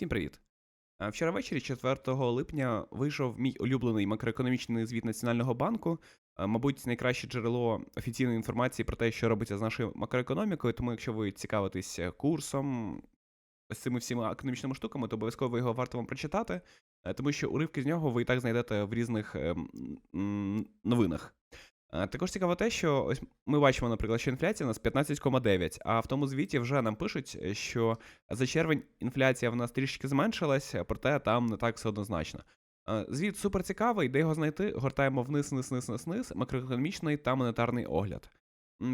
Всім привіт. Е, Вчора ввечері, 4 липня, вийшов мій улюблений макроекономічний звіт Національного банку. Е, Мабуть, найкраще джерело офіційної інформації про те, що робиться з нашою макроекономікою. Тому, якщо ви цікавитесь е, курсом, ось цими всіма економічними штуками, то обов'язково його варто вам прочитати, тому що уривки з нього ви і так знайдете в різних е, м, м, новинах. Е, Також цікаво те, що ось ми бачимо, наприклад, що інфляція у нас 15,9, а в тому звіті вже нам пишуть, е, що за червень інфляція в нас трішки зменшилась, проте там не так все однозначно. Е, Звіт супер цікавий, де його знайти, гортаємо вниз, вниз, вниз, вниз, вниз, макроекономічний та монетарний огляд.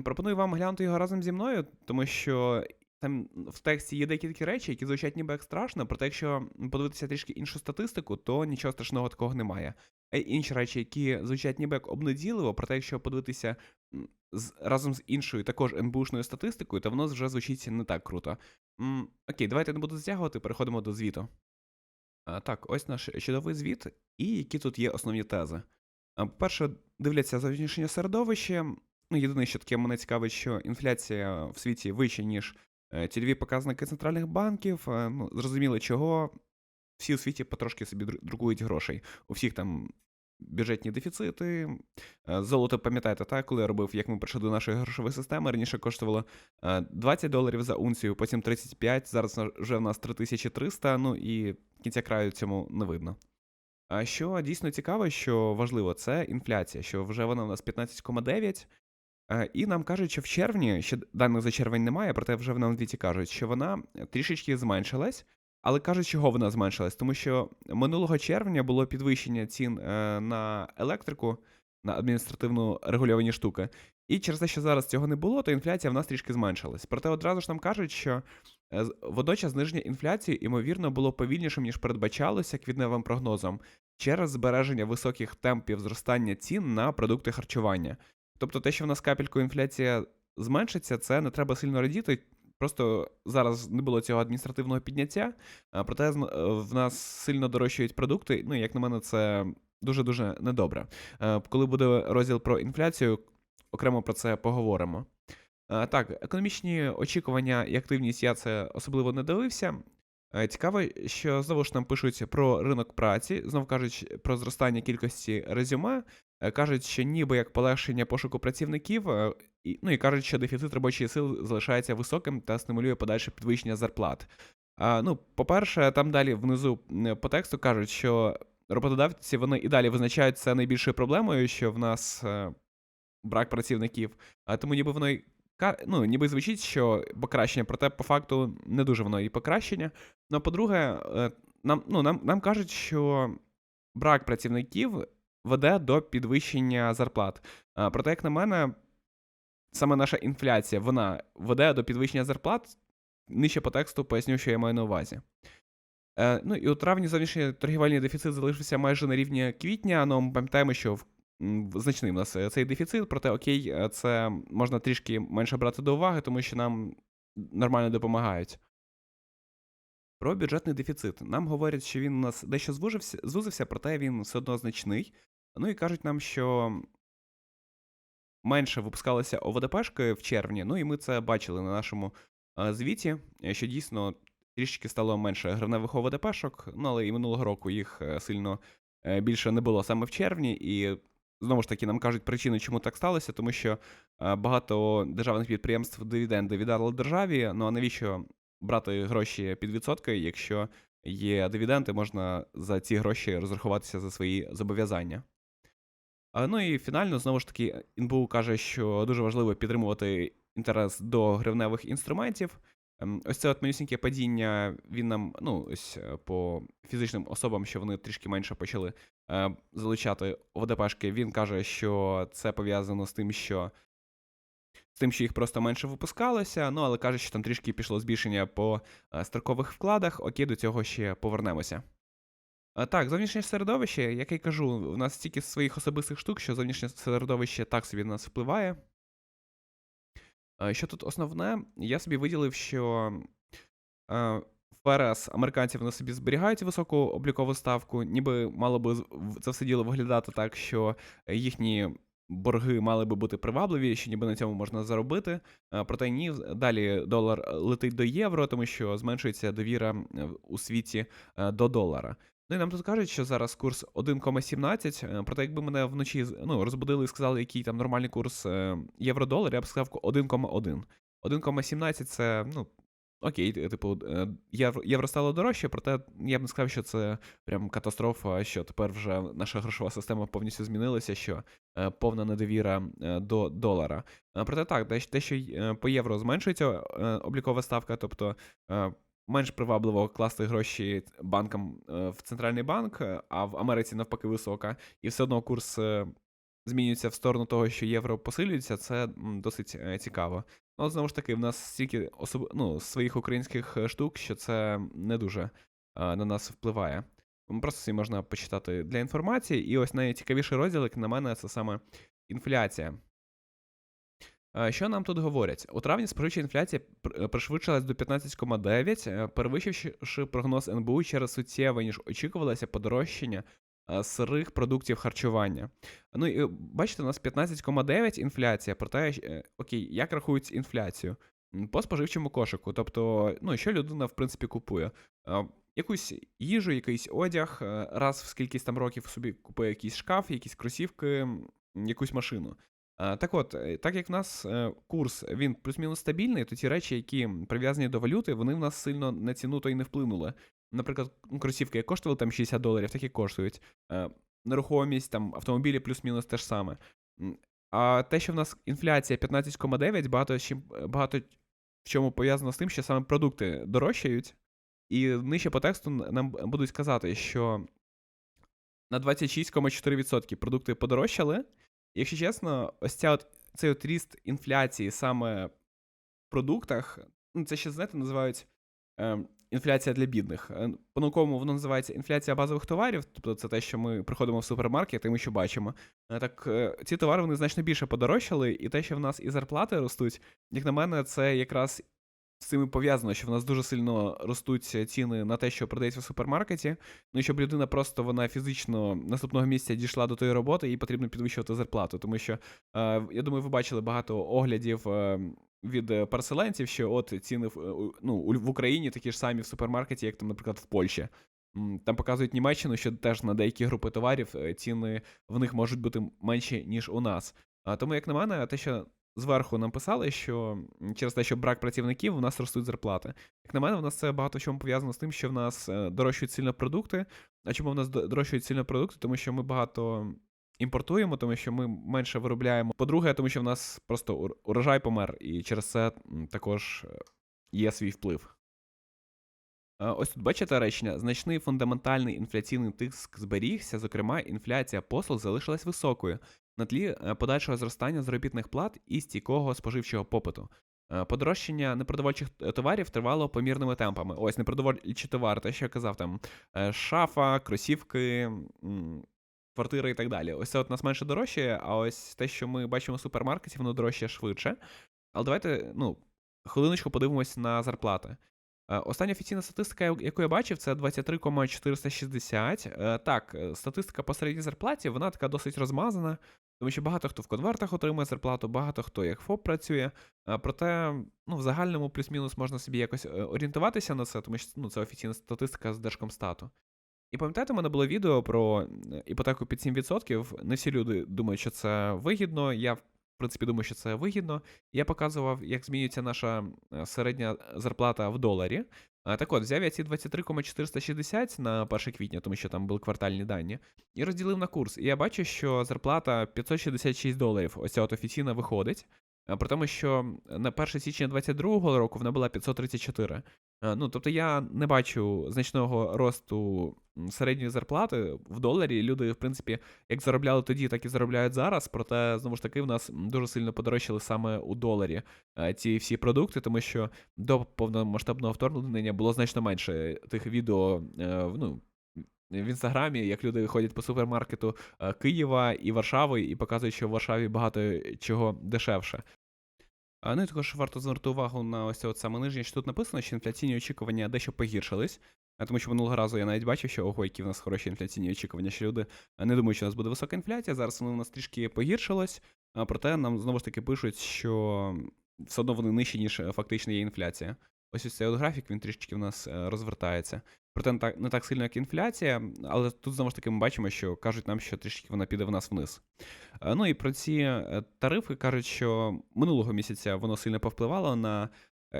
Пропоную вам глянути його разом зі мною, тому що там в тексті є деякі такі речі, які звучать ніби як страшно, проте якщо подивитися трішки іншу статистику, то нічого страшного такого немає. Й інші речі, які звучать ніби як обнадійливо, проте якщо подивитися з, разом з іншою також НБУшною статистикою, то воно вже звучить не так круто. М, Окей, давайте не буду затягувати, переходимо до звіту. А, Так, ось наш чудовий звіт, і які тут є основні тези. По-перше, дивляться зовнішнє середовище. Ну, єдине, що таке мене цікавить, що інфляція в світі вища, ніж е, цільові показники центральних банків. Е, Ну, зрозуміло, чого всі у світі потрошки собі дру- друкують грошей. У всіх там бюджетні дефіцити. Е, Золото, пам'ятаєте, так, коли я робив, як ми прийшли до нашої грошової системи, раніше коштувало е, 20 доларів за унцію, потім 35, зараз вже в нас 3300, ну і кінця краю цьому не видно. А що дійсно цікаво, що важливо, це інфляція, що вже вона у нас 15,9. Е, І нам кажуть, що в червні, ще даних за червень немає, проте вже в нам звіті кажуть, що вона трішечки зменшилась. Але кажуть, чого вона зменшилась? Тому що минулого червня було підвищення цін е, на електрику, на адміністративно регульовані штуки. І через те, що зараз цього не було, то інфляція в нас трішки зменшилась. Проте одразу ж нам кажуть, що е, водночас зниження інфляції, ймовірно, було повільнішим, ніж передбачалося квітневим прогнозом, через збереження високих темпів зростання цін на продукти харчування. Тобто те, що в нас капельку інфляція зменшиться, це не треба сильно радіти. Просто зараз не було цього адміністративного підняття, проте е, в нас сильно дорожчають продукти. Ну, як на мене, це дуже-дуже недобре. Е, Коли буде розділ про інфляцію, окремо про це поговоримо. Е, Так, економічні очікування і активність я це особливо не дивився. Цікаво, що знову ж нам пишуть про ринок праці, знову кажуть про зростання кількості резюме, кажуть, що ніби як полегшення пошуку працівників, і, ну і кажуть, що дефіцит робочої сили залишається високим та стимулює подальше підвищення зарплат. А, ну, по-перше, там далі внизу по тексту кажуть, що роботодавці вони і далі визначають це найбільшою проблемою, що в нас е, брак працівників. А тому ніби воно й ну, ніби звучить, що покращення, проте по факту не дуже воно і покращення. Ну, а по-друге, е, нам, ну, нам, нам кажуть, що брак працівників веде до підвищення зарплат. А, проте, як на мене, саме наша інфляція вона веде до підвищення зарплат. Нижче по тексту поясню, що я маю на увазі. Е, ну і у травні зовнішній торгівельний дефіцит залишився майже на рівні квітня. Ну, ми пам'ятаємо, що в, значний в нас е, цей дефіцит, проте окей, е, це можна трішки менше брати до уваги, тому що нам нормально допомагають. Про бюджетний дефіцит. Нам говорять, що він у нас дещо звужився, звузився, проте він все одно значний. Ну і кажуть нам, що менше випускалося ОВДПшки в червні. Ну і ми це бачили на нашому е, звіті, е, що дійсно трішки стало менше гривневих ОВДПшок, ну але і минулого року їх е, сильно більше не було саме в червні. І знову ж таки нам кажуть причину, чому так сталося, тому що багато державних підприємств дивіденди віддали державі. Ну а навіщо брати гроші під відсотки, якщо є дивіденди, можна за ці гроші розрахуватися за свої зобов'язання. Ну і фінально, знову ж таки, НБУ каже, що дуже важливо підтримувати інтерес до гривневих інструментів. Ем, Ось це от манюсіньке падіння, він нам, ну, ось е, по фізичним особам, що вони трішки менше почали е, залучати ОВДПшки, він каже, що це пов'язано з тим, що з тим, що їх просто менше випускалося, ну але каже, що там трішки пішло збільшення по е, строкових вкладах. Окей, до цього ще повернемося. Так, зовнішнє середовище, як я й кажу, у нас стільки своїх особистих штук, що зовнішнє середовище так собі на нас впливає. Що тут основне, я собі виділив, що ФРС американці вони собі зберігають високу облікову ставку, ніби мало би це все діло виглядати так, що їхні борги мали би бути привабливі, що ніби на цьому можна заробити. Проте ні, далі долар летить до євро, тому що зменшується довіра е, у світі е, до долара. Ну і нам тут кажуть, що зараз курс 1,17. е, Проте, якби мене вночі ну, розбудили і сказали, який там нормальний курс е, євро-долар, я б сказав 1,1. 1,17 це, ну, окей, типу, е, євро, стало дорожче, проте я б не сказав, що це прям катастрофа, що тепер вже наша грошова система повністю змінилася, що повна недовіра до долара. Проте так, те, що по євро зменшується облікова ставка, тобто менш привабливо класти гроші банкам е, в центральний банк, е, а в Америці навпаки висока, і все одно курс е, змінюється в сторону того, що євро посилюється, це досить цікаво. Ну, знову ж таки, в нас стільки особ... ну, своїх українських штук, що це не дуже на нас впливає. Просто собі можна почитати для інформації. І ось найцікавіший розділ, як на мене, це саме інфляція. Що нам тут говорять? У травні споживча інфляція е, пришвидшилась до 15,9, е, перевищивши прогноз НБУ через суттєве, ніж очікувалося подорожчання е, сирих продуктів харчування. Ну і бачите, у нас 15,9 інфляція, проте, окей, як рахують інфляцію? По споживчому кошику. Тобто, ну, що людина, в принципі, купує? Якусь їжу, якийсь одяг, раз в скількись там років собі купує якийсь шкаф, якісь кросівки, якусь машину. Е, Так от, е, так як в нас е, курс він плюс-мінус стабільний, то ті речі, які прив'язані до валюти, вони в нас сильно на ціну то й не вплинули. Наприклад, ну, кросівки як коштували там 60 доларів, так і коштують. Е, Нерухомість, там автомобілі плюс-мінус те ж саме. А те, що в нас інфляція 15,9, багато, чим- багато в чому пов'язано з тим, що саме продукти дорожчають, і нижче по тексту нам будуть сказати, що на 26,4% продукти подорожчали. Якщо чесно, ось ця от, цей от ріст інфляції саме в продуктах, ну це ще, знаєте, називають е, інфляція для бідних. Е, По-науковому воно називається інфляція базових товарів, тобто це те, що ми приходимо в супермаркет і ми що бачимо. Е, Так е, ці товари вони значно більше подорожчали, і те, що в нас і зарплати ростуть, як на мене, це якраз з цим і пов'язано, що в нас дуже сильно ростуть ціни на те, що продається в супермаркеті. Ну і щоб людина просто вона фізично наступного місця дійшла до тої роботи, їй потрібно підвищувати зарплату. Тому що е, я думаю, ви бачили багато оглядів. е, Від переселенців, що от ціни е, ну, в Україні такі ж самі в супермаркеті, як там, наприклад, в Польщі. Там показують Німеччину, що теж на деякі групи товарів ціни в них можуть бути менші, ніж у нас. Тому, як на мене, те, що зверху нам писали, що через те, що брак працівників, у нас ростуть зарплати. Як на мене, в нас це багато в чому пов'язано з тим, що в нас е, дорожчають сильно продукти. А чому в нас до- дорожчають сильно продукти? Тому що ми багато імпортуємо, тому що ми менше виробляємо. По-друге, тому що в нас просто урожай помер, і через це також е, є свій вплив. Ось тут бачите речення: значний фундаментальний інфляційний тиск зберігся, зокрема, інфляція послуг залишилась високою на тлі е, подальшого зростання заробітних плат і стійкого споживчого попиту. Е, Подорожчання непродовольчих товарів тривало помірними темпами. Ось непродовольчі товари, те, що я казав, там е, шафа, кросівки, квартири і так далі. Ось це от нас менше дорожчає, а ось те, що ми бачимо в супермаркеті, воно дорожчає швидше. Але давайте, ну, хвилиночку подивимось на зарплати. Остання офіційна статистика, яку я бачив, це 23,460. Е, Так, статистика по середній зарплаті, вона така досить розмазана, тому що багато хто в конвертах отримує зарплату, багато хто як ФОП працює. Проте, ну, в загальному плюс-мінус можна собі якось е, орієнтуватися на це, тому що ну, це офіційна статистика з Держкомстату. І пам'ятаєте, у мене було відео про е, іпотеку під 7%. Не всі люди думають, що це вигідно. Я, в принципі, думаю, що це вигідно. Я показував, як змінюється наша е, середня зарплата в доларі. А, Так от, взяв я ці 23,460 на 1 квітня, тому що там були квартальні дані, і розділив на курс. І я бачу, що зарплата 566 доларів, ось ця от офіційна виходить. При тому, що на 1 січня 2022 року вона була 534. А, Ну, тобто я не бачу значного росту середньої зарплати в доларі. Люди, в принципі, як заробляли тоді, так і заробляють зараз. Проте, знову ж таки, в нас дуже сильно подорожчали саме у доларі е, ці всі продукти, тому що до повномасштабного вторгнення було значно менше тих відео е, ну, в інстаграмі, як люди ходять по супермаркету е, Києва і Варшави, і показують, що в Варшаві багато чого дешевше. Ну і також варто звернути увагу на ось це от саме нижнє, що тут написано, що інфляційні очікування дещо погіршились. Е, Тому що минулого разу я навіть бачив, що ого, які в нас хороші інфляційні очікування, що люди е, не думають, що у нас буде висока інфляція. Зараз воно у нас трішки погіршилось, проте нам знову ж таки пишуть, що все одно вони нижчі, ніж фактично є інфляція. Ось ось цей от графік, він трішки в нас е, розвертається. Проте не так, не так сильно, як інфляція, але тут знову ж таки ми бачимо, що кажуть нам, що трішки вона піде в нас вниз. Е, Ну і про ці е, тарифи кажуть, що минулого місяця воно сильно повпливало на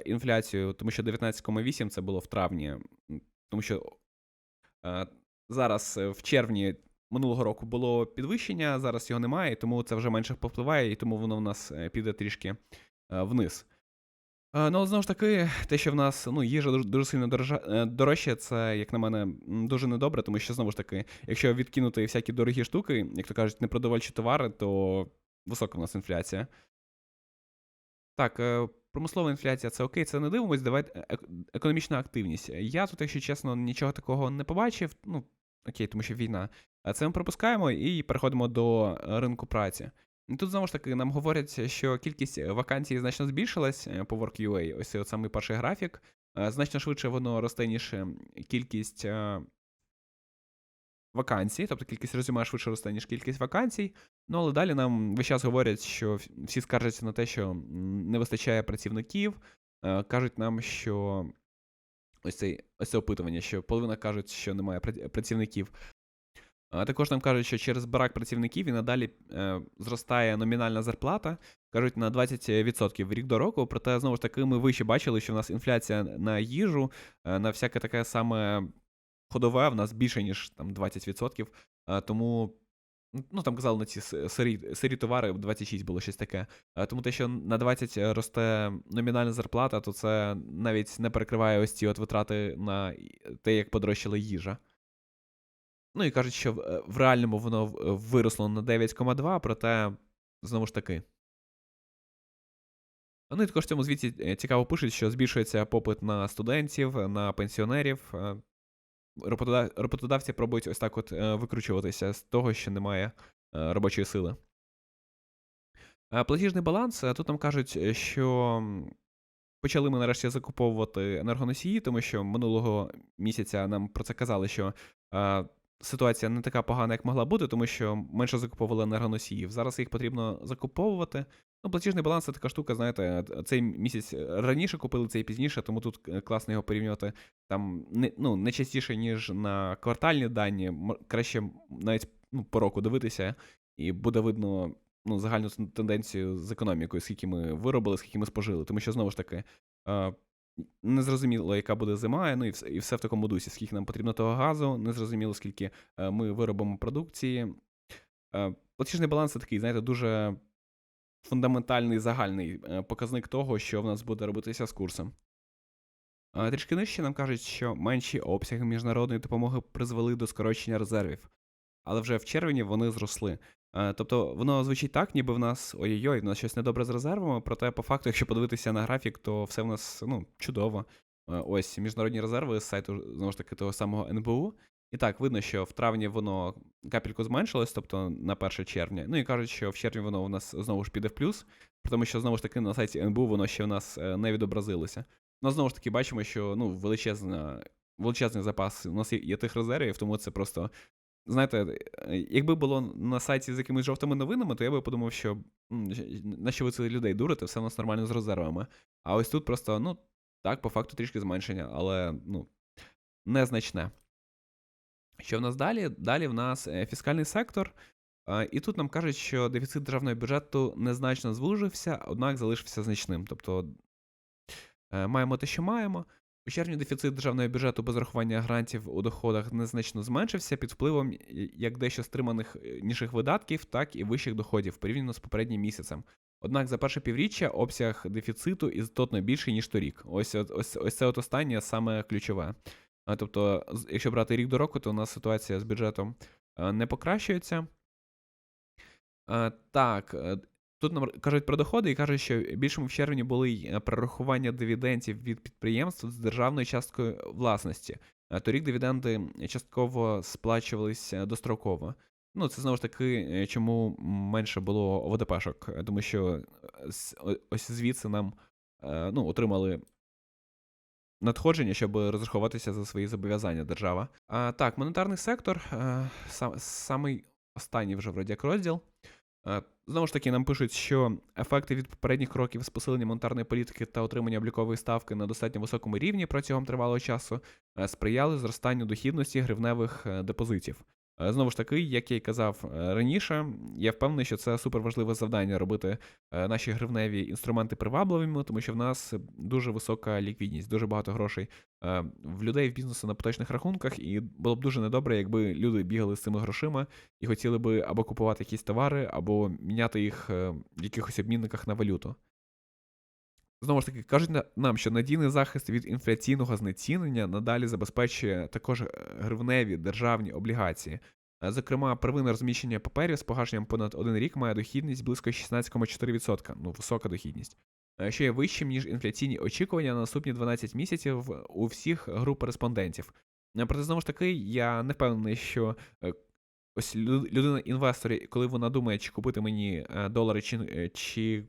інфляцію, тому що 19,8 це було в травні. Тому що зараз в червні минулого року було підвищення, зараз його немає, тому це вже менше повпливає, і тому воно в нас піде трішки вниз. Е, Ну, знову ж таки, те, що в нас ну, їжа дуже, дуже сильно дорожа, е, дорожча, це, як на мене, дуже недобре, тому що знову ж таки, якщо відкинути всякі дорогі штуки, як то кажуть, непродовольчі товари, то висока в нас інфляція. Так, е, промислова інфляція це окей, це не дивимось. Давайте економічна активність. Я тут, якщо чесно, нічого такого не побачив. Ну, окей, тому що війна. А Це ми пропускаємо і переходимо до ринку праці. І Тут знову ж таки нам говорять, що кількість вакансій значно збільшилась е, по Work.ua. Ось от самий перший графік. Е, Значно швидше воно росте, ніж е, кількість е, вакансій, тобто кількість резюме швидше росте, ніж кількість вакансій. Ну, але далі нам весь час говорять, що всі скаржаться на те, що не вистачає працівників. Е, Кажуть нам, що ось цей ось це опитування, що половина кажуть, що немає пра- працівників. Також нам кажуть, що через брак працівників і надалі е, зростає номінальна зарплата, кажуть, на 20% рік до року. Проте, знову ж таки, ми вище бачили, що в нас інфляція на їжу, е, на всяке таке саме ходове в нас більше, ніж там 20%. Е, тому, ну там казали на ці сирі, сирі товари 26 було щось таке. Тому те, що на 20 росте номінальна зарплата, то це навіть не перекриває ось ці от витрати на те, як подорожчала їжа. Ну і кажуть, що в, е, реальному воно е, виросло на 9,2, проте знову ж таки. Ну і також в цьому звіті е, цікаво пишуть, що збільшується попит на студентів, на пенсіонерів. Роботодавці пробують ось так от викручуватися з того, що немає робочої сили. Платіжний баланс. Тут нам кажуть, що почали ми нарешті закуповувати енергоносії, тому що минулого місяця нам про це казали, що ситуація не така погана, як могла бути, тому що менше закуповували енергоносіїв. Зараз їх потрібно закуповувати. Ну, платіжний баланс це така штука, знаєте, е, цей місяць раніше купили, цей пізніше, тому тут е, класно його порівнювати там не, ну, не частіше, ніж на квартальні дані. Краще навіть ну, по року дивитися, і буде видно ну, загальну тенденцію з економікою, скільки ми виробили, скільки ми спожили. Тому що знову ж таки. Незрозуміло, яка буде зима, ну і все, і все в такому дусі, скільки нам потрібно того газу, незрозуміло, скільки е, ми виробимо продукції. Е, Платіжний баланс це такий, знаєте, дуже фундаментальний загальний е, показник того, що в нас буде робитися з курсом. Трішки нижче нам кажуть, що менші обсяги міжнародної допомоги призвели до скорочення резервів, але вже в червні вони зросли. Е, Тобто воно звучить так, ніби в нас ой-ой-ой, в нас щось недобре з резервами, проте по факту, якщо подивитися на графік, то все в нас ну, чудово. Е, Ось міжнародні резерви з сайту знову ж таки того самого НБУ. І так, видно, що в травні воно капельку зменшилось, тобто на 1 червня. Ну і кажуть, що в червні воно у нас знову ж піде в плюс, тому що знову ж таки на сайті НБУ воно ще у нас е, не відобразилося. Ну, знову ж таки, бачимо, що ну, величезна, величезний запас у нас є тих резервів, тому це просто. Знаєте, е, якби було на сайті з якимись жовтими новинами, то я би подумав, що на що ви цих людей дурите, все у нас нормально з резервами. А ось тут просто, ну, так, по факту трішки зменшення, але ну, незначне. Що в нас далі? Далі в нас е, фіскальний сектор. І тут нам кажуть, що дефіцит державного бюджету незначно звужився, однак залишився значним. Тобто е, маємо те, що маємо. У червні дефіцит державного бюджету без рахування грантів у доходах незначно зменшився під впливом е, як дещо стриманих е, ніших видатків, так і вищих доходів порівняно з попереднім місяцем. Однак за перше півріччя обсяг дефіциту істотно більший, ніж торік. Ось, ось, ось це от останнє саме ключове. Тобто, якщо брати рік до року, то у нас ситуація з бюджетом е, не покращується. Так, тут нам кажуть про доходи і кажуть, що більшому в червні були е, перерахування дивідендів від підприємств з державною часткою власності. Е, Торік дивіденди частково сплачувалися достроково. Ну, це знову ж таки, е, чому менше було ОВДПшок, е, тому що е, ось звідси нам е, ну, отримали надходження, щоб розраховуватися за свої зобов'язання держава. А, так, монетарний сектор, е, сам, самий останній вже вроді як розділ. Знову ж таки, нам пишуть, що ефекти від попередніх кроків з посилення монетарної політики та отримання облікової ставки на достатньо високому рівні протягом тривалого часу е, сприяли зростанню дохідності гривневих е, депозитів. Е, Знову ж таки, як я й казав е, раніше, я впевнений, що це суперважливе завдання робити е, наші гривневі інструменти привабливими, тому що в нас дуже висока ліквідність, дуже багато грошей в людей в бізнесу на поточних рахунках, і було б дуже недобре, якби люди бігали з цими грошима і хотіли би або купувати якісь товари, або міняти їх в якихось обмінниках на валюту. Знову ж таки, кажуть нам, що надійний захист від інфляційного знецінення надалі забезпечує також е, гривневі державні облігації. Е, Зокрема, первинне розміщення паперів з погашенням понад один рік має дохідність близько 16,4%. Ну, висока дохідність. Е, Що є вищим, ніж інфляційні очікування на наступні 12 місяців у всіх груп респондентів. Проте, знову ж таки, я не впевнений, що ось лю- людина-інвестор, коли вона думає, чи купити мені долари, чи, чи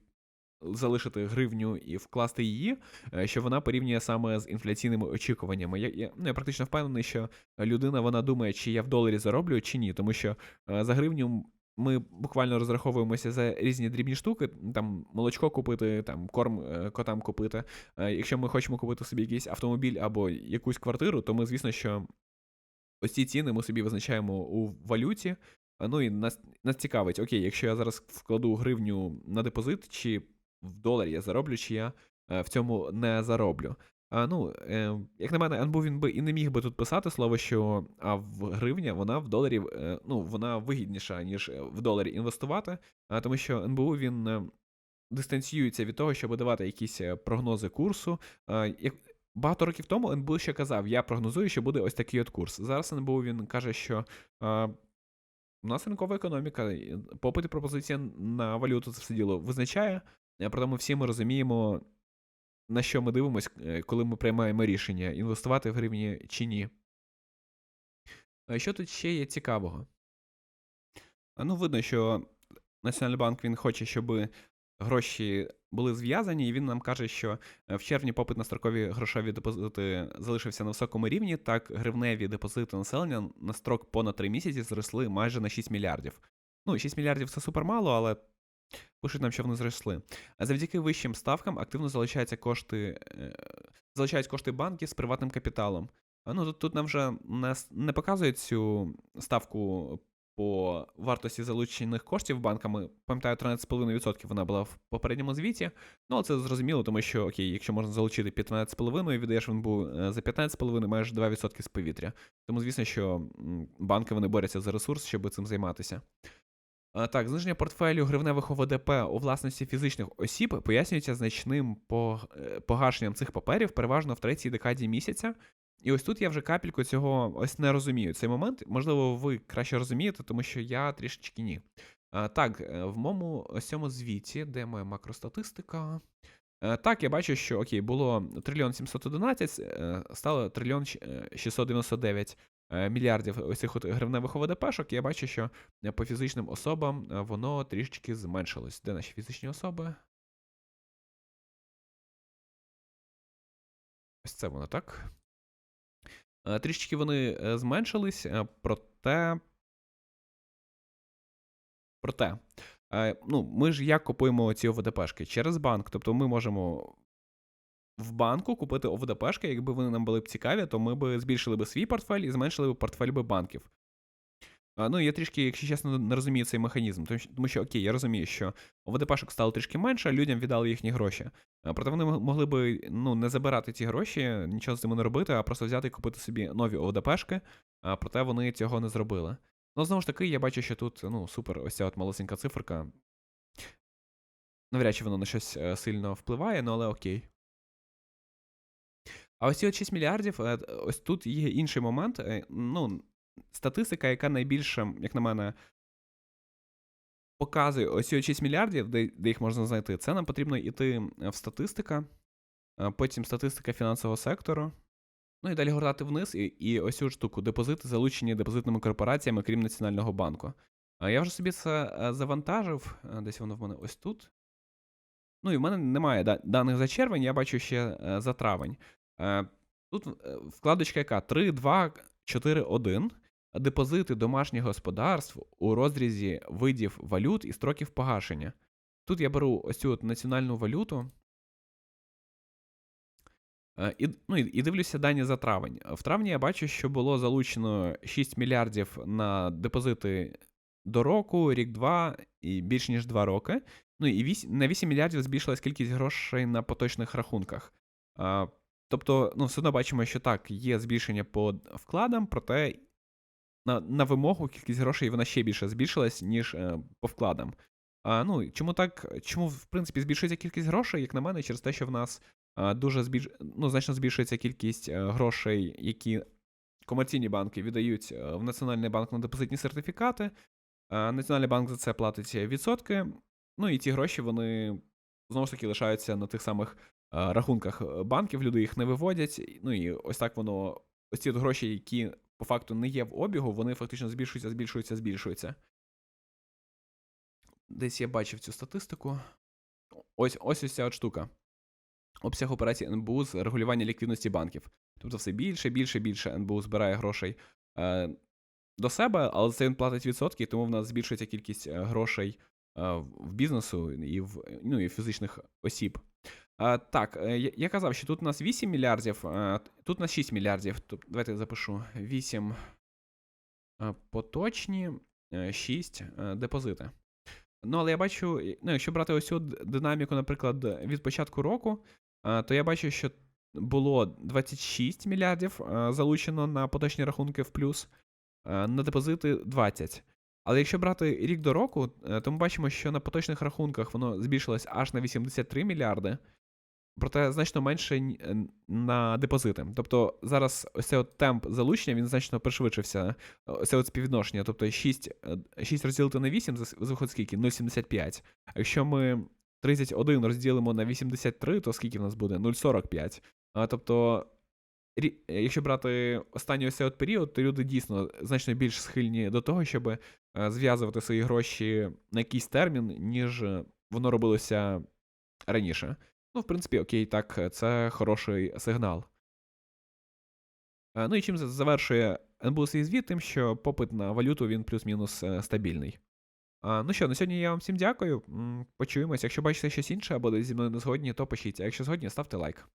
залишити гривню і вкласти її, е, що вона порівнює саме з інфляційними очікуваннями. Я, я, ну, я практично впевнений, що людина вона думає, чи я в доларі зароблю, чи ні, тому що е, за гривню. Ми буквально розраховуємося за різні дрібні штуки, там молочко купити, там корм е, котам купити. Якщо ми хочемо купити собі якийсь автомобіль або якусь квартиру, то ми, звісно, що ось ці ціни ми собі визначаємо у валюті. Ну і нас, нас цікавить, окей, якщо я зараз вкладу гривню на депозит, чи в доларі я зароблю, чи я е, в цьому не зароблю. А, ну, е, як на мене, НБУ він би і не міг би тут писати слово, що а в гривня вона в доларі, е, ну, вона вигідніша, ніж е, в доларі інвестувати, а, тому що НБУ він е, дистанціюється від того, щоб давати якісь е, прогнози курсу. Як, Багато років тому НБУ ще казав, я прогнозую, що буде ось такий от курс. Зараз НБУ він каже, що а, у нас ринкова економіка, попит і пропозиція на валюту це все діло визначає. Е, Проте ми всі ми розуміємо, на що ми дивимося, коли ми приймаємо рішення, інвестувати в гривні чи ні. Що тут ще є цікавого? Ну, видно, що Національний банк він хоче, щоб гроші були зв'язані, і він нам каже, що е, в червні попит на строкові грошові депозити залишився на високому рівні. Так, гривневі депозити населення на строк понад 3 місяці зросли майже на 6 мільярдів. Ну, 6 мільярдів це супермало, але пишуть нам, що вони зросли. А завдяки вищим ставкам активно залучаються кошти, е, залучають кошти банки з приватним капіталом. Ну, тут, тут нам вже не, не показують цю ставку по вартості залучених коштів банками. Пам'ятаю, 13,5% вона була в попередньому звіті. Ну, але це зрозуміло, тому що окей, якщо можна залучити 15,5, віддаєш він був е, за 15,5, маєш 2% з повітря. Тому, звісно, що банки вони борються за ресурс, щоб цим займатися. А, Так, зниження портфелю гривневих ОВДП у власності фізичних осіб пояснюється значним е, погашенням цих паперів, переважно в третій декаді місяця. І ось тут я вже капельку цього ось не розумію. Цей момент, можливо, ви краще розумієте, тому що я трішечки ні. Так, е, в моєму ось цьому звіті, де моя макростатистика. Е, Так, я бачу, що окей, було трильйон 711, е, стало трильйон е, 699 е, мільярдів ось цих от гривневих ОВДПшок. Я бачу, що е, по фізичним особам е, воно трішечки зменшилось. Де наші фізичні особи? Ось це воно так. Е, Трішечки вони е, зменшились, е, проте. Проте. е, Ну, ми ж як купуємо ці ОВДПшки? Через банк. Тобто ми можемо в банку купити ОВДПшки, якби вони нам були б цікаві, то ми б збільшили б свій портфель і зменшили б портфель би банків. А, Ну, я трішки, якщо чесно, не розумію цей механізм, тому що, окей, я розумію, що ОВДПшок стало трішки менше, людям віддали їхні гроші. А, Проте вони могли би ну, не забирати ці гроші, нічого з цим не робити, а просто взяти і купити собі нові ОВДПшки, а проте вони цього не зробили. Ну, знову ж таки, я бачу, що тут ну, супер, ось ця от малесенька циферка. Навряд чи воно на щось е, сильно впливає, ну але окей. А ось ці от 6 мільярдів, е, ось тут є інший момент. е, Ну, статистика, яка найбільше, як на мене, показує ось ці от 6 мільярдів, де, де їх можна знайти. Це нам потрібно йти в статистика, е, потім статистика фінансового сектору. Ну і далі гортати вниз, і, і ось цю штуку депозити залучені депозитними корпораціями, крім Національного банку. Я вже собі це е, завантажив, е, десь воно в мене ось тут. Ну і в мене немає даних за червень, я бачу ще е, за травень. Е, Тут е, вкладочка яка? 3, 2, 4, 1. Депозити домашніх господарств у розрізі видів валют і строків погашення. Тут я беру ось цю от національну валюту. Е, І, ну, і, дивлюся дані за травень. В травні я бачу, що було залучено 6 мільярдів на депозити до року, рік-два і більш ніж 2 роки. Ну і 8, на 8 мільярдів збільшилась кількість грошей на поточних рахунках. Тобто, ну, все одно бачимо, що так, є збільшення по вкладам, проте на, на вимогу кількість грошей вона ще більше збільшилась, ніж е, по вкладам. А, ну, чому так? Чому, в принципі, збільшується кількість грошей, як на мене, через те, що в нас а, дуже збільш... ну, значно збільшується кількість е, грошей, які комерційні банки віддають е, в Національний банк на депозитні сертифікати. А, Національний банк за це платить відсотки. Ну і ці гроші вони знову ж таки лишаються на тих самих е, рахунках е, банків, люди їх не виводять. Ну і ось так воно. Ось ці гроші, які по факту не є в обігу, вони фактично збільшуються, збільшуються, збільшуються. Десь я бачив цю статистику. Ось ось ось ця от штука. Обсяг операцій НБУ з регулювання ліквідності банків. Тобто все більше, більше, більше НБУ збирає грошей е, до себе, але це він платить відсотки, тому в нас збільшується кількість е, грошей е, в бізнесу і в ну, і в фізичних осіб. Так, е, я, казав, що тут у нас 8 мільярдів, е, тут у нас 6 мільярдів. Давайте я запишу 8 е, поточні, е, 6 е, депозити. Ну, але я бачу, ну, якщо брати ось цю динаміку, наприклад, від початку року, то я бачу, що було 26 мільярдів залучено на поточні рахунки в плюс, на депозити 20. Але якщо брати рік до року, то ми бачимо, що на поточних рахунках воно збільшилось аж на 83 мільярди, проте значно менше е, на депозити. Тобто зараз ось цей от темп залучення він значно пришвидшився. Ось це от співвідношення. Тобто 6, 6 розділити на 8 зас- виходить скільки? 0,75. А якщо ми 31 розділимо на 83, то скільки в нас буде? 0,45. А, тобто, якщо брати останній ось от період, то люди дійсно значно більш схильні до того, щоб е, зв'язувати свої гроші на якийсь термін, ніж е, воно робилося раніше. Ну, в принципі, окей, так, е, це хороший сигнал. Е, Ну і чим завершує НБУ свій звіт, тим, що попит на валюту він плюс-мінус е, стабільний. Ну що, на сьогодні я вам всім дякую. Почуємось. Якщо бачите щось інше або десь зі мною не згодні, то пишіть. А якщо згодні, ставте лайк.